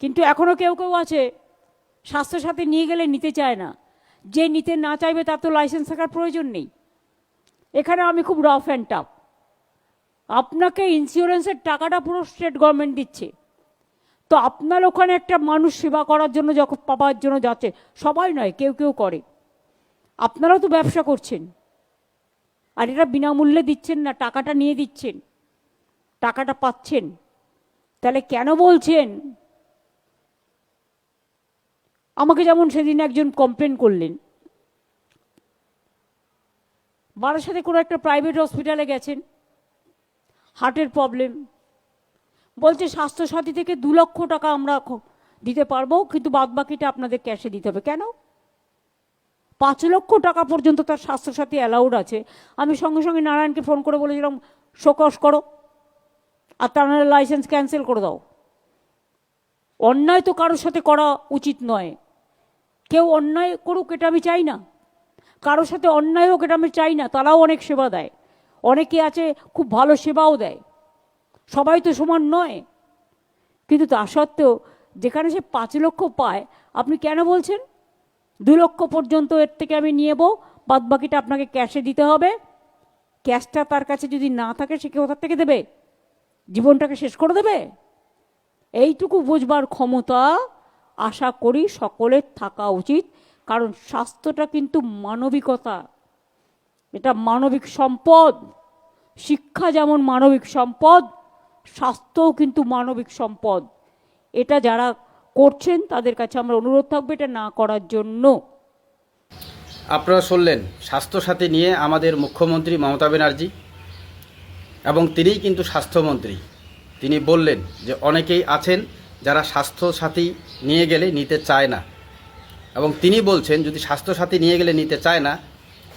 কিন্তু এখনও কেউ কেউ আছে, স্বাস্থ্যসাথী নিয়ে গেলে নিতে চায় না। যে নিতে না চাইবে তার তো লাইসেন্স থাকার প্রয়োজন নেই। এখানে আমি খুব রাফ অ্যান্ড টাফ আপনাকে ইন্স্যুরেন্সের টাকাটা পুরো স্টেট গভর্নমেন্ট দিচ্ছে। তো আপনার ওখানে একটা মানুষ সেবা করার জন্য যখন পাবার জন্য যাচ্ছে, সবাই নয়, কেউ কেউ করে। আপনারাও তো ব্যবসা করছেন। আর এটা বিনামূল্যে দিচ্ছেন না, টাকাটা নিয়ে দিচ্ছেন। টাকাটা পাচ্ছেন। তাহলে কেন বলছেন? আমাকে যেমন সেদিন একজন কমপ্লেন করলেন। বারাসাতে কোনো একটা প্রাইভেট হসপিটালে গেছেন। হার্টের প্রবলেম বলছে, স্বাস্থ্যসাথী থেকে দু লক্ষ টাকা আমরা দিতে পারব, কিন্তু বাদবাকিটা আপনাদের ক্যাশে দিতে হবে। কেন? পাঁচ লক্ষ টাকা পর্যন্ত তার স্বাস্থ্যসাথী অ্যালাউড আছে। আমি সঙ্গে সঙ্গে নারায়ণকে ফোন করে বলেছিলাম, শোকস করো, আর তার লাইসেন্স ক্যান্সেল করে দাও। অন্যায় তো কারোর সাথে করা উচিত নয়। কেউ অন্যায় করুক, এটা আমি চাই না। কারোর সাথে অন্যায় হোক, এটা আমি চাই না। তারাও অনেক সেবা দেয়। অনেকে আছে, খুব ভালো সেবাও দেয়। সবাই তো সমান নয়। কিন্তু তা সত্ত্বেও, যেখানে সে পাঁচ লক্ষ পায়, আপনি কেন বলছেন? দু লক্ষ পর্যন্ত এর থেকে আমি নিয়ে যাব বাদ বাকিটা আপনাকে ক্যাশে দিতে হবে। ক্যাশটা তার কাছে যদি না থাকে, সে কোথার থেকে দেবে? জীবনটাকে শেষ করে দেবে? এইটুকু বুঝবার ক্ষমতা আশা করি সকলের থাকা উচিত, কারণ স্বাস্থ্যটা কিন্তু মানবিকতা। এটা মানবিক সম্পদ। শিক্ষা যেমন মানবিক সম্পদ, স্বাস্থ্যও কিন্তু মানবিক সম্পদ। এটা যারা করছেন, তাদের কাছে আমরা অনুরোধ থাকবে এটা না করার জন্য। আপনারা শুনলেন স্বাস্থ্যসাথী নিয়ে আমাদের মুখ্যমন্ত্রী মমতা ব্যানার্জি এবং তিনিই কিন্তু স্বাস্থ্যমন্ত্রী। তিনি বললেন যে অনেকেই আছেন যারা স্বাস্থ্যসাথী নিয়ে গেলে নিতে চায় না। এবং তিনি বলছেন, যদি স্বাস্থ্যসাথী নিয়ে গেলে নিতে চায় না,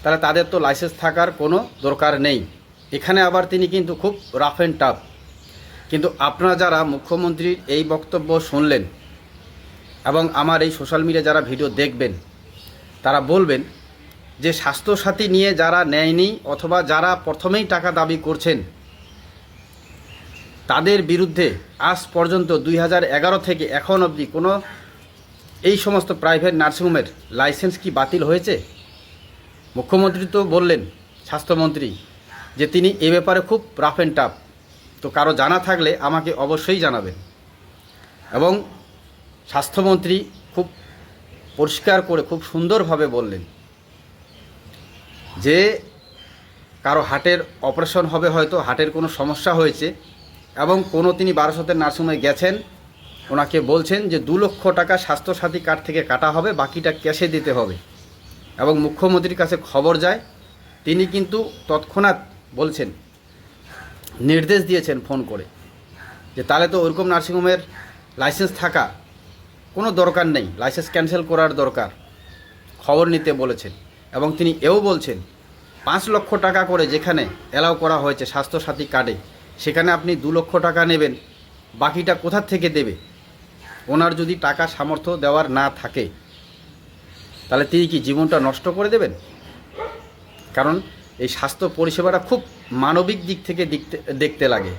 তাহলে তাদের তো লাইসেন্স থাকার কোনো দরকার নেই। এখানে আবার তিনি কিন্তু খুব রাফ অ্যান্ড টাফ কিন্তু আপনারা যারা মুখ্যমন্ত্রীর এই বক্তব্য শুনলেন এবং আমার এই সোশ্যাল মিডিয়া যারা ভিডিও দেখবেন, তারা বলবেন যে স্বাস্থ্যসাথী নিয়ে যারা নেয়নি অথবা যারা প্রথমেই টাকা দাবি করছেন তাদের বিরুদ্ধে আজ পর্যন্ত দুই হাজার এগারো থেকে এখন অবধি কোনো এই সমস্ত প্রাইভেট নার্সিংহোমের লাইসেন্স কি বাতিল হয়েছে? মুখ্যমন্ত্রী তো বললেন, স্বাস্থ্যমন্ত্রী, যে তিনি এ ব্যাপারে খুব রাফ অ্যান্ড টাফ তো কারও জানা থাকলে আমাকে অবশ্যই জানাবেন। এবং স্বাস্থ্যমন্ত্রী খুব পরিষ্কার করে, খুব সুন্দরভাবে বললেন যে কারও হার্টের অপারেশন হবে হয়তো, হার্টের কোনো সমস্যা হয়েছে। এবং কোনো তিনি বারাসতের নার্সিংহোমে গেছেন, ওনাকে বলছেন যে দু লক্ষ টাকা স্বাস্থ্যসাথী কার্ড থেকে কাটা হবে, বাকিটা ক্যাশে দিতে হবে। এবং মুখ্যমন্ত্রীর কাছে খবর যায়, তিনি কিন্তু তৎক্ষণাৎ বলছেন, নির্দেশ দিয়েছেন ফোন করে, যে তাহলে তো ওরকম নার্সিংহোমের লাইসেন্স থাকা কোনো দরকার নেই, লাইসেন্স ক্যান্সেল করার দরকার, খবর নিতে বলেছেন। এবং তিনি এও বলছেন, পাঁচ লক্ষ টাকা করে যেখানে অ্যালাউ করা হয়েছে স্বাস্থ্যসাথী কার্ডে সেখানে আপনি দু লক্ষ টাকা নেবেন। বাকিটা কোথার থেকে দেবে? ওনার যদি টাকা সামর্থ্য দেওয়ার না থাকে, তাহলে তিনি কি জীবনটা নষ্ট করে দেবেন? কারণ এই স্বাস্থ্য পরিষেবাটা খুব মানবিক দিক থেকে দেখতে দেখতে লাগে।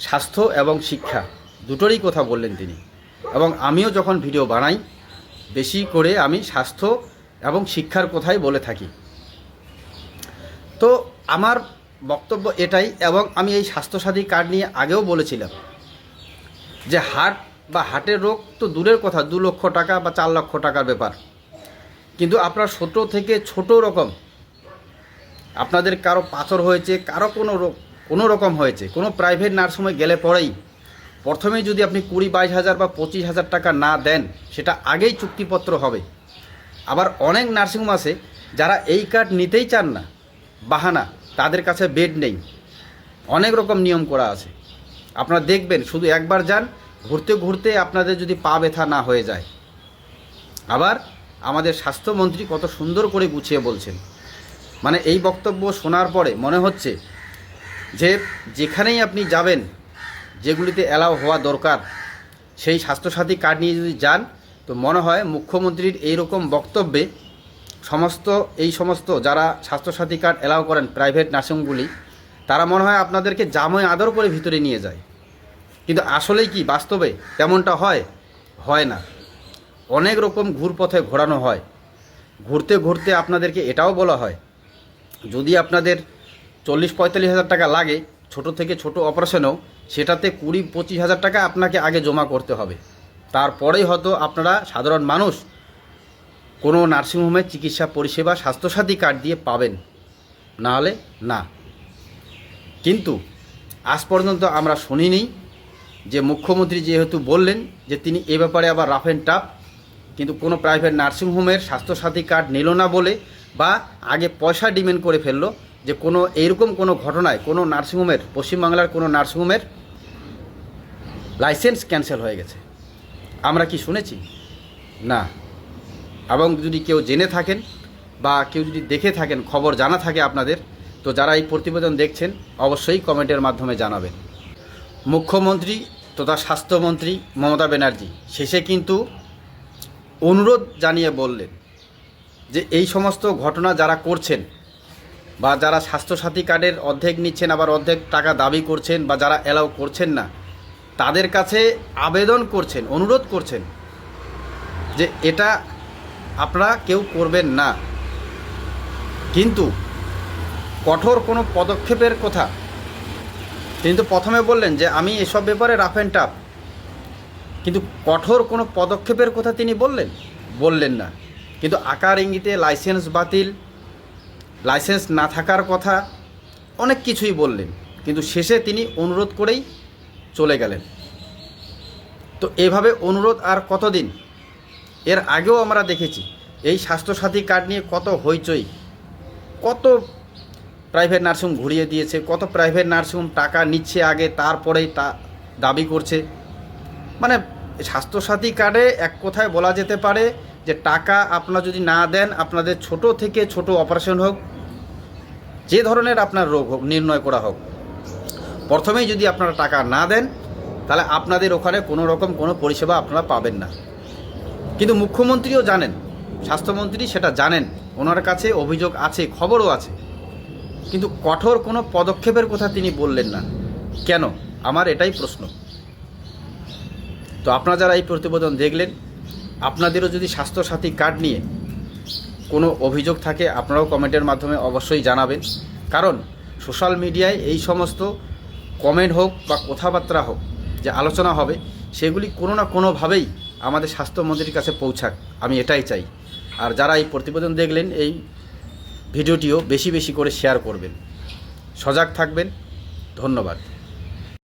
স্বাস্থ্য এবং শিক্ষা দুটোরই কথা বললেন তিনি। এবং আমিও যখন ভিডিও বানাই, বেশি করে আমি স্বাস্থ্য এবং শিক্ষার কথাই বলে থাকি। তো আমার বক্তব্য এটাই এবং আমি এই স্বাস্থ্যসাথী কার্ড নিয়ে আগেও বলেছিলাম যে হার্ট বা হার্টের রোগ তো দূরের কথা, দু লক্ষ টাকা বা চার লক্ষ টাকার ব্যাপার। কিন্তু আপনার ছোট থেকে ছোট রকম, আপনাদের কারও পাথর হয়েছে, কারও কোনো রোগ কোনো রকম হয়েছে, কোনো প্রাইভেট নার্সিংহোমে গেলে পরেই প্রথমেই যদি আপনি কুড়ি বাইশ হাজার বা পঁচিশ হাজার টাকা না দেন, সেটা আগেই চুক্তিপত্র হবে। আবার অনেক নার্সিংহোম আছে যারা এই কার্ড নিতেই চান না, বাহানা। তাদের কাছে বেড নেই। অনেক রকম নিয়ম করা আছে। আপনারা দেখবেন, শুধু একবার যান, ঘুরতে ঘুরতে আপনাদের যদি পা ব্যথা না হয়ে যায়। আবার আমাদের স্বাস্থ্যমন্ত্রী কত সুন্দর করে গুছিয়ে বলছেন। মানে এই বক্তব্য শোনার পরে মনে হচ্ছে যে, যেখানেই আপনি যাবেন, যেগুলিতে অ্যালাউ হওয়া দরকার, সেই স্বাস্থ্যসাথী কার্ড নিয়ে যদি যান, তো মনে হয় মুখ্যমন্ত্রীর এইরকম বক্তব্যে সমস্ত, এই সমস্ত যারা স্বাস্থ্যসাথী কার্ড অ্যালাউ করেন প্রাইভেট নার্সিংগুলি তারা মনে হয় আপনাদেরকে জাময় আদর করে ভিতরে নিয়ে যায়। কিন্তু আসলেই কি বাস্তবে তেমনটা হয়? হয় না। অনেক রকম ঘুরপথে ঘোরানো হয়। ঘুরতে ঘুরতে আপনাদেরকে এটাও বলা হয়, যদি আপনাদের চল্লিশ পঁয়তাল্লিশ হাজার টাকা লাগে, ছোট থেকে ছোট অপারেশনেও, সেটাতে কুড়ি পঁচিশ হাজার টাকা আপনাকে আগে জমা করতে হবে। তারপরেই হয়তো আপনারা সাধারণ মানুষ কোনো নার্সিংহোমে চিকিৎসা, পরিষেবা, স্বাস্থ্যসাথী কার্ড দিয়ে পাবেন। না হলে না। কিন্তু আজ পর্যন্ত আমরা শুনিনি যে মুখ্যমন্ত্রী যেহেতু বললেন যে তিনি এ ব্যাপারে আবার রাফ অ্যান্ড টাফ, কিন্তু কোনো প্রাইভেট নার্সিংহোমের স্বাস্থ্যসাথী কার্ড নিল না বলে বা আগে পয়সা ডিমেন্ড করে ফেলল যে কোনো এইরকম কোনো ঘটনায় কোনো নার্সিংহোমের, পশ্চিমবাংলার কোনো নার্সিংহোমের লাইসেন্স ক্যান্সেল হয়ে গেছে। আমরা কি শুনেছি? না। এবং যদি কেউ জেনে থাকেন বা কেউ যদি দেখে থাকেন, খবর জানা থাকে আপনাদের, তো যারা এই প্রতিবেদন দেখছেন, অবশ্যই কমেন্টের মাধ্যমে জানাবেন। মুখ্যমন্ত্রী তথা স্বাস্থ্যমন্ত্রী মমতা ব্যানার্জি, শেষে কিন্তু অনুরোধ জানিয়ে বললেন যে এই সমস্ত ঘটনা যারা করছেন বা যারা স্বাস্থ্যসাথী কার্ডের অর্ধেক নিচ্ছেন, আবার অর্ধেক টাকা দাবি করছেন বা যারা অ্যালাউ করছেন না, তাদের কাছে আবেদন করছেন, অনুরোধ করছেন যে এটা আপনারা কেউ করবেন না। কিন্তু কঠোর কোনো পদক্ষেপের কথা। কিন্তু প্রথমে বললেন যে, আমি এসব ব্যাপারে রাফ অ্যান্ড টাফ। কিন্তু কঠোর কোনো পদক্ষেপের কথা তিনি বললেন? বললেন না। কিন্তু আকার ইঙ্গিতে লাইসেন্স বাতিল, লাইসেন্স না থাকার কথা অনেক কিছুই বললেন। কিন্তু শেষে তিনি অনুরোধ করেই চলে গেলেন। তো এভাবে অনুরোধ আর কতদিন? এর আগেও আমরা দেখেছি, এই স্বাস্থ্যসাথী কার্ড নিয়ে কত হইচই, কত প্রাইভেট নার্সিংহোম ঘুরিয়ে দিয়েছে, কত প্রাইভেট নার্সিংহোম টাকা নিচ্ছে আগে, তারপরেই তা দাবি করছে। মানে স্বাস্থ্যসাথী কার্ডে এক কথায় বলা যেতে পারে যে টাকা আপনারা যদি না দেন, আপনাদের ছোট থেকে ছোট অপারেশন হোক, যে ধরনের আপনার রোগ হোক, নির্ণয় করা হোক, প্রথমেই যদি আপনারা টাকা না দেন, তাহলে আপনাদের ওখানে কোনো রকম কোনো পরিষেবা আপনারা পাবেন না। কিন্তু মুখ্যমন্ত্রীও জানেন, স্বাস্থ্যমন্ত্রী সেটা জানেন, ওনার কাছে অভিযোগ আছে, খবরও আছে। কিন্তু কঠোর কোনো পদক্ষেপের কথা তিনি বললেন না। কেন? আমার এটাই প্রশ্ন। তো আপনারা যারা এই প্রতিবেদন দেখলেন, আপনাদেরও যদি স্বাস্থ্যসাথী কার্ড নিয়ে কোনো অভিযোগ থাকে, আপনারাও কমেন্টের মাধ্যমে অবশ্যই জানাবেন। কারণ সোশ্যাল মিডিয়ায় এই সমস্ত কমেন্ট হোক বা কথাবার্তা হোক, যে আলোচনা হবে, সেগুলি কোনো না কোনোভাবেই আমাদের স্বাস্থ্যমন্ত্রীর কাছে পৌঁছাক, আমি এটাই চাই। আর যারা এই প্রতিবেদন দেখলেন, এই ভিডিওটিও বেশি বেশি করে শেয়ার করবেন। সজাগ থাকবেন। ধন্যবাদ।